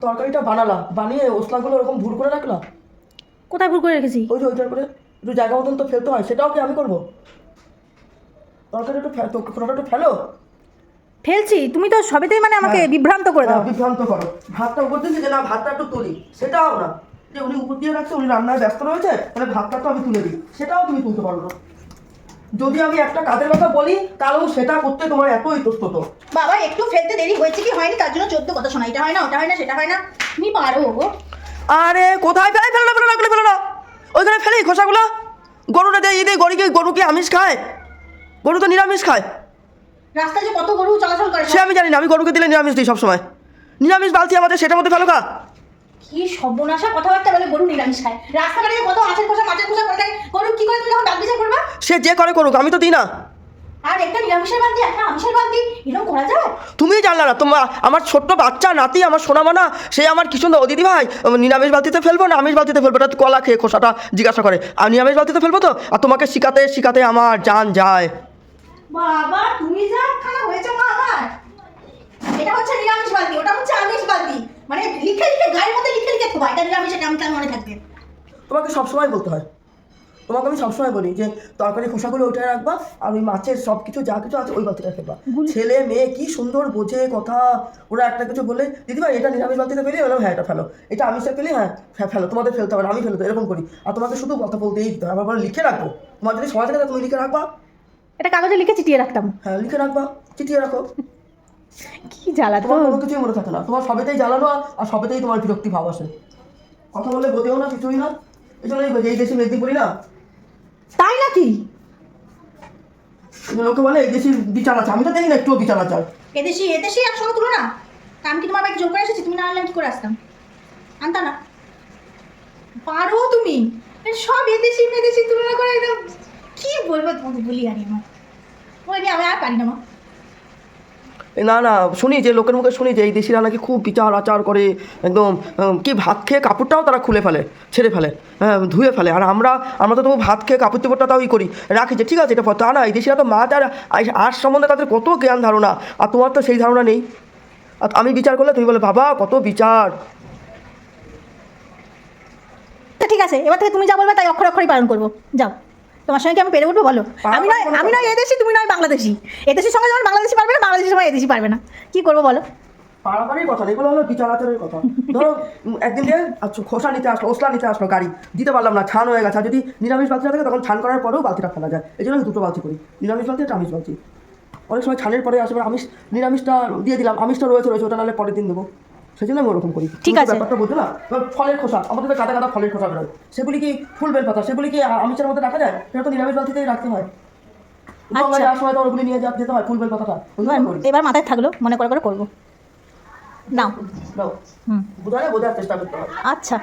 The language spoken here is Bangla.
তরকারিটা বানালাম বানিয়ে ওসলাগুলো ওরকম ভুল করে রাখলাম। কোথায় ভুল করে রেখেছি? ওই যে ওইটার করে একটু জায়গা মতন তো ফেলতে হয় সেটাও কি আমি করব? তরকারি একটু কোনোটা একটু ফেলো? ফেলছি তুমি তো সবেতেই মানে আমাকে হ্যাঁ। বিভ্রান্ত করে দাও। হ্যাঁ, বিভ্রান্ত করো। ভাতটা উপর দিয়েছি যে না ভাতটা একটু তুলি সেটাও না। যে উনি উপর দিয়ে রাখছে উনি রান্নায় ব্যস্ত রয়েছে তাহলে ভাতটা তো আমি তুলে দিই সেটাও তুমি তুলতে পারো না। যদি আমি একটা কাজের কথা বলি তাহলেও সেটা করতে তোমার এত ইতস্তত। বাবা একটু ফেলতে দেরি হয়েছে কি? হয়নি তার জন্য চোদ্দ কথা শোনা। এটা হয় না ওটা হয় না সেটা হয় না। তুমি পারো গো আরে কোথায় ফেলে ফেলো না ফেলো না ফেলো না? ওইখানে ফেলে খোসাগুলো। গরুটা দেয় এই গরু কি গরু কি আমিষ খায়? গরু তো নিরামিষ খায়। রাস্তায় যে কত গরু চলাচল করে সে আমি জানি না আমি গরুকে দিলে নিরামিষ দিই সবসময়। নিরামিষ বালতি আমাদের সেটার মধ্যে ফেলো কা কি সর্বনাশা কথাবার্তা বলে গরু নিরামিষ খায়? রাস্তাঘাটে কত মাছের খোসা মাছের খোসা পড়ে থাকে গরু কি করে তুমি যখন ডাক বিচার করবা সে যে করে করুক আমি তো দিই না। আর একটা নিরামিষের একটা আমিষের এরকম করা তুমি জানলা না তোমার আমার ছোট্ট বাচ্চা নাতি আমার সোনামানা সে আমার কি সুন্দর দিদি ভাই নিরামিষ বালতিতে ফেলব না আমিষ বালতিতে ফেলব? এটা কলা খেয়ে খোসাটা জিজ্ঞাসা করে। আর নিরামিষ বালতিতে ফেলব তো? আর তোমাকে শিখাতে শিখাতে আমার জান যায়। বাবা তুমি যা খানা হয়েছে মা আমার। এটা হচ্ছে নিরামিষ বালতি ওটা হচ্ছে আমিষ বালতি। মানে লিখে লিখে গায়ের মধ্যে লিখে লিখে এটা নিরামিষ এটা আমি তার মনে থাকবে? তোমাকে সবসময় বলতে হয়। তোমাকে আমি সবসময় বলি যে তরকারি খোসাগুলো ওইটাই রাখবা আর ওই মাছের সব কিছু যা কিছু আছে ওই বালতিটা ফেলবা ছেলে মেয়ে কি সুন্দর বোঝে কথা। ওরা একটা কিছু বলে দিদি ভাই এটা নিরামিষ বালতিতে ফেলি বললাম হ্যাঁ এটা ফেলো। এটা আমিষে ফেলি হ্যাঁ হ্যাঁ ফেলো তোমাদের ফেলতে হবে আমি ফেলতে এরকম করি। আর তোমাকে শুধু কথা বলতেই দিতে হবে আবার লিখে রাখব। তোমার যদি সময় থাকে তুমি লিখে রাখবা। এটা কাগজে লিখে চিটিয়ে রাখতাম। হ্যাঁ লিখে রাখবা চিঠিয়ে রাখো। কি জ্বালা তোমার কোনো কিছুই মনে থাকে না। তোমার সবেতেই জ্বালানো আর সবেতেই তোমার বিরক্তি ভাব আসে। কথা বললে বোঝেও না কিছুই না। এই জন্য এই দেশি মেদিনীপুরি না তাই নাকি? লোকে বলে, এই বিচার আছে, আমি তো দেখি না একটুও বিচার আছে। এদেশি এদেশি একসঙ্গে তুলো না। আমি কি তোমার বাইকে জোর করে এসেছি? তুমি না আনলে কি করে আসতাম? আনতা না। পারো তুমি। সব এদেশি মেদেশি তুলনা করে একদম কি বলব তোমাকে বলি আর আমার। ওই আমি আর পারি না মা। না না শুনি যে লোকের মুখে শুনি যে এই দেশিরা নাকি খুব বিচার আচার করে একদম কি ভাত খেয়ে কাপড়টাও তারা খুলে ফেলে ছেড়ে ফেলে হ্যাঁ ধুয়ে ফেলে আর আমরা আমরা তো তবু ভাত খেয়ে কাপড় চোপড়টা তাও ই করি রাখি যে ঠিক আছে এটা তা না এই দেশিরা তো মাছ আর আঁশ সম্বন্ধে তাদের কত জ্ঞান ধারণা আর তোমার তো সেই ধারণা নেই আর আমি বিচার করলে তুমি বলে বাবা কত বিচার। তা ঠিক আছে এবার থেকে তুমি যা বলবে তাই অক্ষর অক্ষরই পালন করব যাও তোমার সঙ্গে কি আমি পেরে উঠবো বলো? আমি নয় আমি নয় এদেশি তুমি নয় বাংলাদেশি এদেশির সঙ্গে যেমন বাংলাদেশি পারবে না সময় এদেশি পারবে না। কি করব বলো? পাড়াপাড়ির কথা এগুলো হলো বিচার আচারের কথা। ধরো একদিন যে আচ্ছা খোসা নিতে আসলো ওসলা নিতে আসলো গাড়ি দিতে পারলাম না ছান হয়ে গেছে। আর যদি নিরামিষ বালতিটা থাকে তখন ছান করার পরেও বালতিটা ফেলা যায়। এই জন্য দুটো বালতি করি নিরামিষ বালতি আমিষ বালতি। অনেক সময় ছানের পরে আসবে আমিষ নিরামিষটা দিয়ে দিলাম আমিষটা রয়েছে রয়েছে ওটা নাহলে পরের দিন দেবো। সেই জন্য আমি ওরকম করি। ঠিক আছে। ব্যাপারটা বলতে না? ফলের খোসা আমাদের কাটা কাটা ফলের খোসা বেরোয়। সেগুলি কি ফুল বেল পাতা? সেগুলি কি আমিষের মধ্যে রাখা যায়? সেটা তো নিরামিষ বালতিতেই রাখতে হয়। গঙ্গায় যাওয়ার সময় তো ওগুলি নিয়ে যা- যেতে হয় ফুল বেল পাতাটা ওগুলো আমি এবার মাথায় থাকল মনে করে করে করব। নাও নাও হুম বোঝালে বোঝার চেষ্টা করতে হবে আচ্ছা।